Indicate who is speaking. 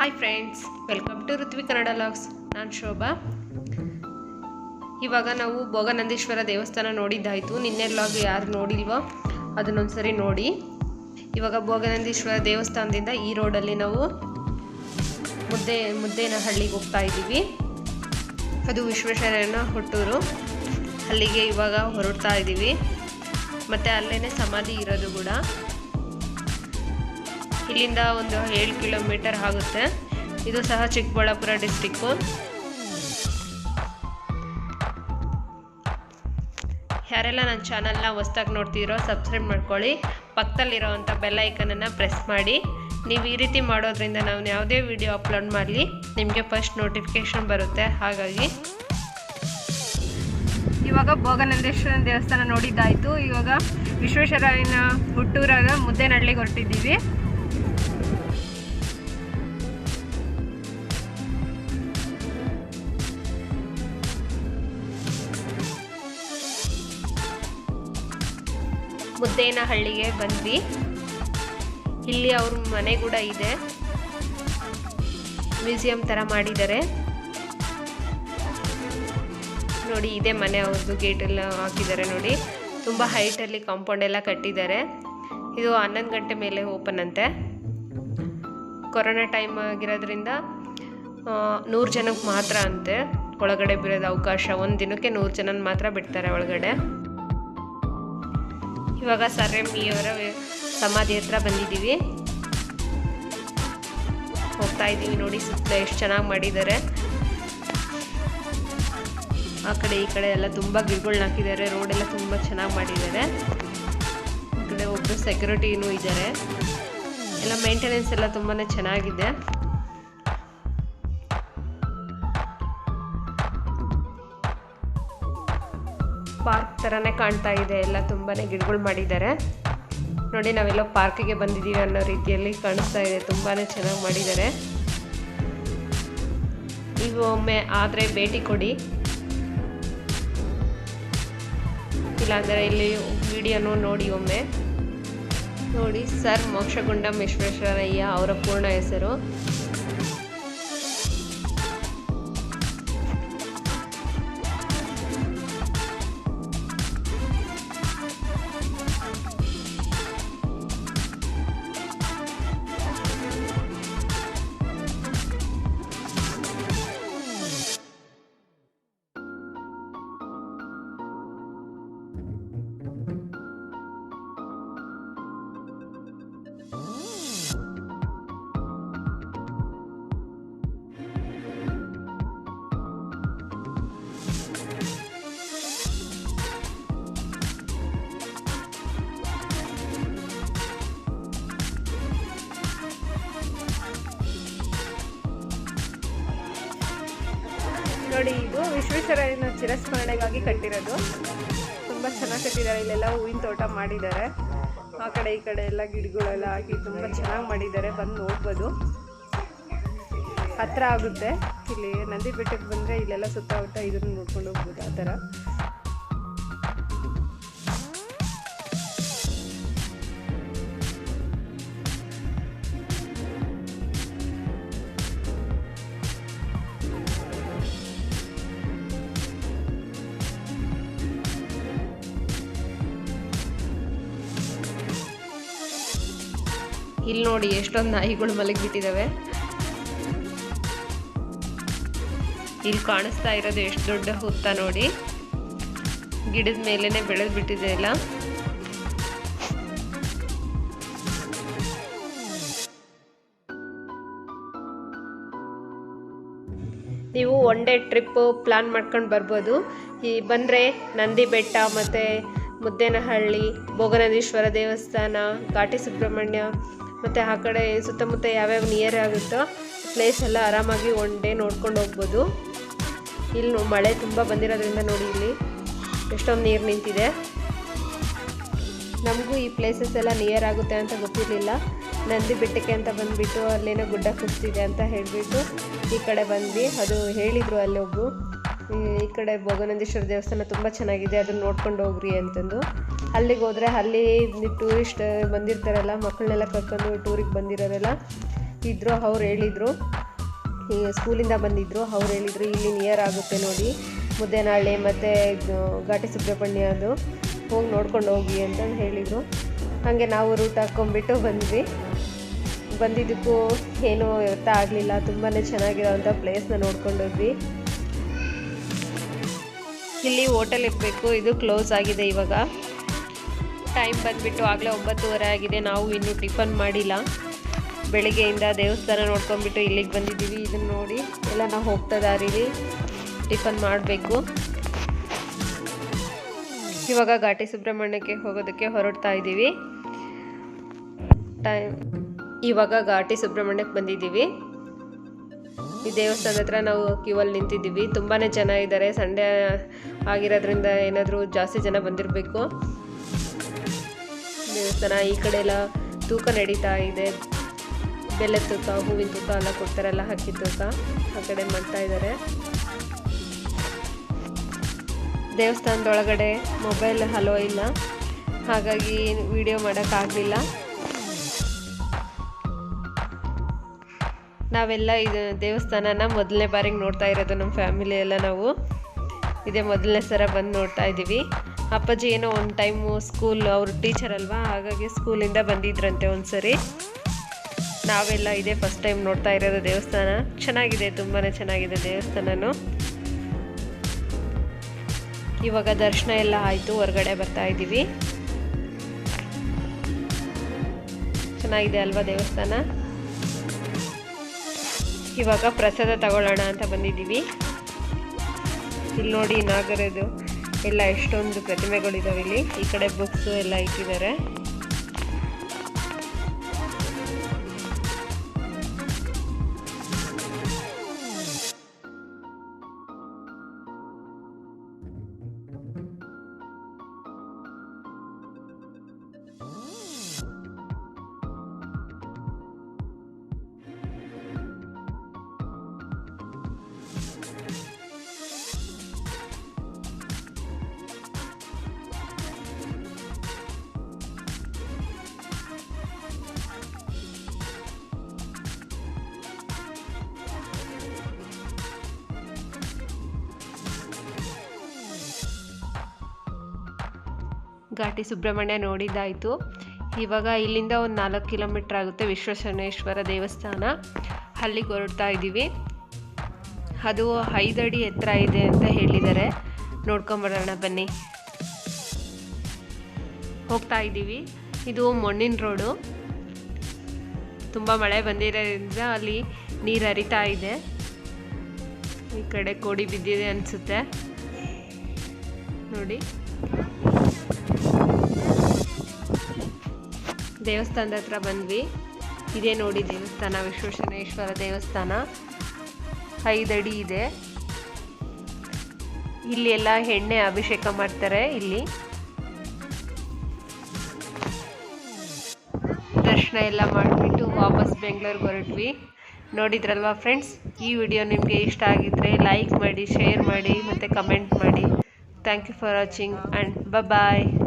Speaker 1: Hi friends welcome to Ruthvi Kannada logs ನಾನು ಶೋಭಾ. ಇವಾಗ ನಾವು ಭೋಗನಂದೀಶ್ವರ ದೇವಸ್ಥಾನ ನೋಡಿದ್ದಾಯಿತು. ನಿನ್ನೆ ಲಾಗ್ ಯಾರು ನೋಡಿಲ್ವೋ ಅದನ್ನೊಂದ್ಸರಿ ನೋಡಿ. ಇವಾಗ ಭೋಗನಂದೀಶ್ವರ ದೇವಸ್ಥಾನದಿಂದ ಈ ರೋಡಲ್ಲಿ ನಾವು ಮುದ್ದೆ, ಮುದ್ದೇನಹಳ್ಳಿಗೆ ಹೋಗ್ತಾ ಇದ್ದೀವಿ. ಅದು ವಿಶ್ವೇಶ್ವರಯ್ಯನ ಹುಟ್ಟೂರು. ಅಲ್ಲಿಗೆ ಇವಾಗ ಹೊರಡ್ತಾ ಇದ್ದೀವಿ. ಮತ್ತು ಅಲ್ಲೇ ಸಮಾಧಿ ಇರೋದು ಕೂಡ. ಇಲ್ಲಿಂದ ಒಂದು ಏಳು ಕಿಲೋಮೀಟರ್ ಆಗುತ್ತೆ. ಇದು ಸಹ ಚಿಕ್ಕಬಳ್ಳಾಪುರ ಡಿಸ್ಟಿಕ್ಕು. ಯಾರೆಲ್ಲ ನನ್ನ ಚಾನಲ್ನ ಹೊಸ್ದಾಗಿ ನೋಡ್ತಿರೋ ಸಬ್ಸ್ಕ್ರೈಬ್ ಮಾಡ್ಕೊಳ್ಳಿ. ಪಕ್ಕದಲ್ಲಿರೋವಂಥ ಬೆಲ್ ಐಕನನ್ನು ಪ್ರೆಸ್ ಮಾಡಿ. ನೀವು ಈ ರೀತಿ ಮಾಡೋದ್ರಿಂದ ನಾವು ಯಾವುದೇ ವಿಡಿಯೋ ಅಪ್ಲೋಡ್ ಮಾಡಲಿ, ನಿಮಗೆ ಫಸ್ಟ್ ನೋಟಿಫಿಕೇಷನ್ ಬರುತ್ತೆ. ಹಾಗಾಗಿ ಇವಾಗ ಭೋಗನಂದೇಶ್ವರ ದೇವಸ್ಥಾನ ನೋಡಿದ್ದಾಯಿತು. ಇವಾಗ ವಿಶ್ವೇಶ್ವರಯ್ಯನ ಹುಟ್ಟೂರಾಗ ಮುದ್ದೇನಹಳ್ಳಿಗೆ ಹೊರಟಿದ್ದೀವಿ. ಮುದ್ದೇನಹಳ್ಳಿಗೆ ಬಂದ್ವಿ. ಇಲ್ಲಿ ಅವ್ರ ಮನೆ ಕೂಡ ಇದೆ. ಮ್ಯೂಸಿಯಂ ಥರ ಮಾಡಿದ್ದಾರೆ. ನೋಡಿ, ಇದೆ ಮನೆ ಅವ್ರದ್ದು ಗೇಟೆಲ್ಲ ಹಾಕಿದ್ದಾರೆ ನೋಡಿ. ತುಂಬ ಹೈಟಲ್ಲಿ ಕಾಂಪೌಂಡ್ ಎಲ್ಲ ಕಟ್ಟಿದ್ದಾರೆ. ಇದು ಹನ್ನೊಂದು ಗಂಟೆ ಮೇಲೆ ಓಪನ್ ಅಂತೆ. ಕೊರೋನಾ ಟೈಮ್ ಆಗಿರೋದ್ರಿಂದ ನೂರು ಜನಕ್ಕೆ ಮಾತ್ರ ಅಂತೆ. ಒಳಗಡೆ ಬಿಡೋದು ಅವಕಾಶ. ಒಂದು ದಿನಕ್ಕೆ ನೂರು ಜನನ ಮಾತ್ರ ಬಿಡ್ತಾರೆ ಒಳಗಡೆ. ಇವಾಗ ಸರ್ ಎಂ ಅವರ ಸಮಾಧಿ ಹತ್ರ ಬಂದಿದ್ದೀವಿ. ಹೋಗ್ತಾ ಇದ್ದೀವಿ ನೋಡಿ ಸುತ್ತ ಎಷ್ಟು ಚೆನ್ನಾಗಿ ಮಾಡಿದ್ದಾರೆ. ಆ ಕಡೆ ಈ ಕಡೆ ಎಲ್ಲ ತುಂಬ ಗಿಡಗಳನ್ನ ಹಾಕಿದ್ದಾರೆ ರೋಡ್ ಎಲ್ಲ ತುಂಬ ಚೆನ್ನಾಗಿ ಮಾಡಿದ್ದಾರೆ. ಈ ಕಡೆ ಒಬ್ಬರು ಸೆಕ್ಯೂರಿಟಿನೂ ಇದ್ದಾರೆ. ಎಲ್ಲ ಮೇಂಟೆನೆನ್ಸ್ ಎಲ್ಲ ತುಂಬಾ ಚೆನ್ನಾಗಿದೆ. ಪಾರ್ಕ್ ಥರನೇ ಕಾಣ್ತಾ ಇದೆ. ಎಲ್ಲ ತುಂಬಾ ಗಿಡಗಳು ಮಾಡಿದ್ದಾರೆ. ನೋಡಿ, ನಾವೆಲ್ಲ ಪಾರ್ಕಿಗೆ ಬಂದಿದ್ದೀವಿ ಅನ್ನೋ ರೀತಿಯಲ್ಲಿ ಕಾಣಿಸ್ತಾ ಇದೆ. ತುಂಬಾ ಚೆನ್ನಾಗಿ ಮಾಡಿದ್ದಾರೆ. ನೀವು ಒಮ್ಮೆ ಆದರೆ ಭೇಟಿ ಕೊಡಿ. ಇಲ್ಲಾಂದರೆ ಇಲ್ಲಿ ವಿಡಿಯೋನು ನೋಡಿ ಒಮ್ಮೆ. ನೋಡಿ, ಸರ್ ಮೋಕ್ಷಗುಂಡಂ ವಿಶ್ವೇಶ್ವರಯ್ಯ ಅವರ ಪೂರ್ಣ ಹೆಸರು. ನೋಡಿ, ಇದು ವಿಶ್ವೇಶ್ವರಯ್ಯನ ಚಿರಸ್ಮರಣೆಗಾಗಿ ಕಟ್ಟಿರೋದು. ತುಂಬ ಚೆನ್ನಾಗಿ ಕಟ್ಟಿದ್ದಾರೆ, ಇಲ್ಲೆಲ್ಲ ಹೂವಿನ ತೋಟ ಮಾಡಿದ್ದಾರೆ. ಆ ಕಡೆ, ಈ ಕಡೆ ಎಲ್ಲ ಗಿಡಗಳೆಲ್ಲ ಹಾಕಿ ತುಂಬ ಚೆನ್ನಾಗಿ ಮಾಡಿದ್ದಾರೆ, ಬಂದು ನೋಡ್ಬೋದು. ಹತ್ರ ಆಗುತ್ತೆ. ಇಲ್ಲಿ ನಂದಿ ಬೆಟ್ಟಕ್ಕೆ ಬಂದರೆ ಇಲ್ಲೆಲ್ಲ ಸುತ್ತಮುತ್ತ ಇದನ್ನು ನೋಡ್ಕೊಂಡು ಹೋಗ್ಬೋದು, ಆ ಥರ. ಇಲ್ಲಿ ನೋಡಿ ಎಷ್ಟೊಂದು ನಾಯಿಗಳು ಮಲಗಿಬಿಟ್ಟಿದ್ದಾವೆ ಇಲ್ಲಿ ಕಾಣಿಸ್ತಾ ಇರೋದು ಎಷ್ಟು ದೊಡ್ಡ ಹುತ್ತ ನೋಡಿ. ಗಿಡದ ಮೇಲೇನೆ ಬೆಳೆದು ಬಿಟ್ಟಿದೆ ಎಲ್ಲ. ನೀವು ಒನ್ ಡೇ ಟ್ರಿಪ್ ಪ್ಲಾನ್ ಮಾಡ್ಕೊಂಡು ಬರ್ಬೋದು. ಈ ಬಂದರೆ ನಂದಿ ಬೆಟ್ಟ ಮತ್ತು ಮುದ್ದೇನಹಳ್ಳಿ, ಭೋಗನಂದೀಶ್ವರ ದೇವಸ್ಥಾನ, ಘಾಟಿ ಸುಬ್ರಹ್ಮಣ್ಯ ಮತ್ತು ಆ ಕಡೆ ಸುತ್ತಮುತ್ತ ಯಾವ್ಯಾವ ನಿಯರ್ ಆಗುತ್ತೋ ಪ್ಲೇಸ್ ಎಲ್ಲ ಆರಾಮಾಗಿ ಒನ್ ಡೇ ನೋಡ್ಕೊಂಡು ಹೋಗ್ಬೋದು. ಇಲ್ಲಿ ಮಳೆ ತುಂಬ ಬಂದಿರೋದ್ರಿಂದ ನೋಡಿ ಇಲ್ಲಿ ಎಷ್ಟೊಂದು ನೀರು ನಿಂತಿದೆ. ನಮಗೂ ಈ ಪ್ಲೇಸಸ್ ಎಲ್ಲ ನಿಯರ್ ಆಗುತ್ತೆ ಅಂತ ಗೊತ್ತಿರಲಿಲ್ಲ. ನಂದಿ ಬೆಟ್ಟಕ್ಕೆ ಅಂತ ಬಂದುಬಿಟ್ಟು ಅಲ್ಲೇನೋ ಗುಡ್ಡ ಕುಸ್ತಿದೆ ಅಂತ ಹೇಳಿಬಿಟ್ಟು ಈ ಕಡೆ ಬಂದ್ವಿ. ಅದು ಹೇಳಿದರು ಅಲ್ಲಿ ಒಬ್ಬರು ಈ ಕಡೆ ಭೋಗನಂದೀಶ್ವರ ದೇವಸ್ಥಾನ ತುಂಬ ಚೆನ್ನಾಗಿದೆ, ಅದನ್ನ ನೋಡ್ಕೊಂಡು ಹೋಗ್ರಿ ಅಂತಂದು. ಅಲ್ಲಿಗೆ ಹೋದರೆ ಅಲ್ಲಿ ಟೂರಿಸ್ಟ್ ಬಂದಿರ್ತಾರಲ್ಲ ಮಕ್ಕಳನ್ನೆಲ್ಲ ಕರ್ಕೊಂಡು ಟೂರಿಗೆ ಬಂದಿರೋರೆಲ್ಲ ಇದ್ದರು ಅವ್ರು ಹೇಳಿದರು. ಈ ಸ್ಕೂಲಿಂದ ಬಂದಿದ್ದರು ಅವ್ರು ಹೇಳಿದರು, ಇಲ್ಲಿ ನಿಯರ್ ಆಗುತ್ತೆ ನೋಡಿ. ಮುದ್ದೇನಹಳ್ಳಿ ಮತ್ತು ಘಾಟಿ ಸುಬ್ರಹ್ಮಣ್ಯ ಅದು. ಹೋಗಿ ನೋಡ್ಕೊಂಡು ಹೋಗಿ ಅಂತ ಹೇಳಿದರು. ಹಾಗೆ ನಾವು ರೂಟ್ ಹಾಕ್ಕೊಂಬಿಟ್ಟು ಬಂದ್ವಿ. ಬಂದಿದ್ದಕ್ಕೂ ಏನೂ ವ್ಯರ್ಥ ಆಗಲಿಲ್ಲ ತುಂಬಾ ಚೆನ್ನಾಗಿರೋವಂಥ ಪ್ಲೇಸ್ನ ನೋಡ್ಕೊಂಡೋದ್ವಿ ಇಲ್ಲಿ ಹೋಟೆಲ್ ಇರಬೇಕು. ಇದು ಕ್ಲೋಸ್ ಆಗಿದೆ ಇವಾಗ. ಟೈಮ್ ಬಂದುಬಿಟ್ಟು ಆಗಲೇ ಒಂಬತ್ತುವರೆ ಆಗಿದೆ. ನಾವು ಇನ್ನೂ ಟಿಫನ್ ಮಾಡಿಲ್ಲ. ಬೆಳಿಗ್ಗೆಯಿಂದ ದೇವಸ್ಥಾನ ನೋಡ್ಕೊಂಡ್ಬಿಟ್ಟು ಇಲ್ಲಿಗೆ ಬಂದಿದ್ದೀವಿ. ಇದನ್ನು ನೋಡಿ ಎಲ್ಲ ನಾವು ಹೋಗ್ತಾ ದಾರಿಲಿ ಟಿಫನ್ ಮಾಡಬೇಕು. ಇವಾಗ ಘಾಟಿ ಸುಬ್ರಹ್ಮಣ್ಯಕ್ಕೆ ಹೋಗೋದಕ್ಕೆ ಹೊರಡ್ತಾ ಇದ್ದೀವಿ. ಟೈಮ್ ಇವಾಗ ಘಾಟಿ ಸುಬ್ರಹ್ಮಣ್ಯಕ್ಕೆ ಬಂದಿದ್ದೀವಿ. ಈ ದೇವಸ್ಥಾನದ ಹತ್ರ ನಾವು ಕ್ಯೂವಲ್ಲಿ ನಿಂತಿದ್ದೀವಿ. ತುಂಬಾ ಜನ ಇದ್ದಾರೆ. ಸಂಡೇ ಆಗಿರೋದ್ರಿಂದ ಏನಾದರೂ ಜಾಸ್ತಿ ಜನ ಬಂದಿರಬೇಕು. ದೇವಸ್ಥಾನ ಈ ಕಡೆ ಎಲ್ಲ ತೂಕ ನಡೀತಾ ಇದೆ. ಬೆಲ್ಲದ ತೂಕ, ಹೂವಿನ ತೂಕ ಎಲ್ಲ ಕೊಡ್ತಾರಲ್ಲ ಹಕ್ಕಿ ತೂಕ ಆ ಕಡೆ ಮಾಡ್ತಾ ಇದ್ದಾರೆ. ದೇವಸ್ಥಾನದೊಳಗಡೆ ಮೊಬೈಲ್ ಹಲೋ ಇಲ್ಲ. ಹಾಗಾಗಿ ವಿಡಿಯೋ ಮಾಡೋಕ್ಕಾಗಲಿಲ್ಲ. ನಾವೆಲ್ಲ ಇದು ದೇವಸ್ಥಾನನ ಮೊದಲನೇ ಬಾರಿಗೆ ನೋಡ್ತಾ ಇರೋದು ನಮ್ಮ ಫ್ಯಾಮಿಲಿ ಎಲ್ಲ ನಾವು. ಇದೇ ಮೊದಲನೇ ಸಲ ಬಂದು ನೋಡ್ತಾ ಇದ್ದೀವಿ. ಅಪ್ಪಾಜಿ ಏನೋ ಒಂದು ಟೈಮು ಸ್ಕೂಲ್ ಅವರು ಟೀಚರ್ ಅಲ್ವಾ? ಹಾಗಾಗಿ ಸ್ಕೂಲಿಂದ ಬಂದಿದ್ರಂತೆ ಒಂದು ಸರಿ ನಾವೆಲ್ಲ ಇದೇ ಫಸ್ಟ್ ಟೈಮ್ ನೋಡ್ತಾ ಇರೋದು ದೇವಸ್ಥಾನ. ಚೆನ್ನಾಗಿದೆ ತುಂಬಾ ಚೆನ್ನಾಗಿದೆ ದೇವಸ್ಥಾನನು. ಇವಾಗ ದರ್ಶನ ಎಲ್ಲ ಆಯಿತು, ಹೊರಗಡೆ ಬರ್ತಾ ಇದ್ದೀವಿ. ಚೆನ್ನಾಗಿದೆ ಅಲ್ವಾ ದೇವಸ್ಥಾನ? ಇವಾಗ ಪ್ರಸಾದ ತಗೊಳ್ಳೋಣ ಅಂತ ಬಂದಿದ್ದೀವಿ. ಇಲ್ಲಿ ನೋಡಿ ನಾಗರದು ಎಲ್ಲ ಎಷ್ಟೊಂದು ಪ್ರತಿಮೆಗಳಿದಾವೆ ಇಲ್ಲಿ. ಈ ಕಡೆ ಬುಕ್ಸು ಎಲ್ಲ ಇಟ್ಟಿದ್ದಾರೆ. ಘಾಟಿ ಸುಬ್ರಹ್ಮಣ್ಯ ನೋಡಿದ್ದಾಯಿತು. ಇವಾಗ ಇಲ್ಲಿಂದ ಒಂದು ನಾಲ್ಕು ಕಿಲೋಮೀಟ್ರ್ ಆಗುತ್ತೆ ವಿಶ್ವಶನೇಶ್ವರ ದೇವಸ್ಥಾನ. ಅಲ್ಲಿಗೆ ಹೊರಡ್ತಾ ಇದ್ದೀವಿ. ಅದು ಐದಡಿ ಎತ್ತರ ಇದೆ ಅಂತ ಹೇಳಿದ್ದಾರೆ. ನೋಡ್ಕೊಂಬರೋಣ ಬನ್ನಿ. ಹೋಗ್ತಾ ಇದ್ದೀವಿ. ಇದು ಮಣ್ಣಿನ ರೋಡು. ತುಂಬ ಮಳೆ ಬಂದಿರೋದ್ರಿಂದ ಅಲ್ಲಿ ನೀರು ಹರಿತಾ ಇದೆ. ಈ ಕಡೆ ಕೋಡಿ ಬಿದ್ದಿದೆ ಅನಿಸುತ್ತೆ. ನೋಡಿ. ದೇವಸ್ಥಾನದ ಹತ್ರ ಬಂದ್ವಿ. ಇದೇ ನೋಡಿ ದೇವಸ್ಥಾನ, ವಿಶ್ವೇಶ್ವರೇಶ್ವರ ದೇವಸ್ಥಾನ. ಐದಡಿ ಇದೆ. ಇಲ್ಲಿ ಎಲ್ಲ ಎಣ್ಣೆ ಅಭಿಷೇಕ ಮಾಡ್ತಾರೆ ಇಲ್ಲಿ. ದರ್ಶನ ಎಲ್ಲ ಮಾಡಿಬಿಟ್ಟು ವಾಪಸ್ ಬೆಂಗಳೂರಿಗೆ ಹೊರಟ್ವಿ. ನೋಡಿದ್ರಲ್ವಾ ಫ್ರೆಂಡ್ಸ್? ಈ ವಿಡಿಯೋ ನಿಮಗೆ ಇಷ್ಟ ಆಗಿದ್ರೆ ಲೈಕ್ ಮಾಡಿ, ಶೇರ್ ಮಾಡಿ ಮತ್ತು ಕಮೆಂಟ್ ಮಾಡಿ. Thank you for watching and bye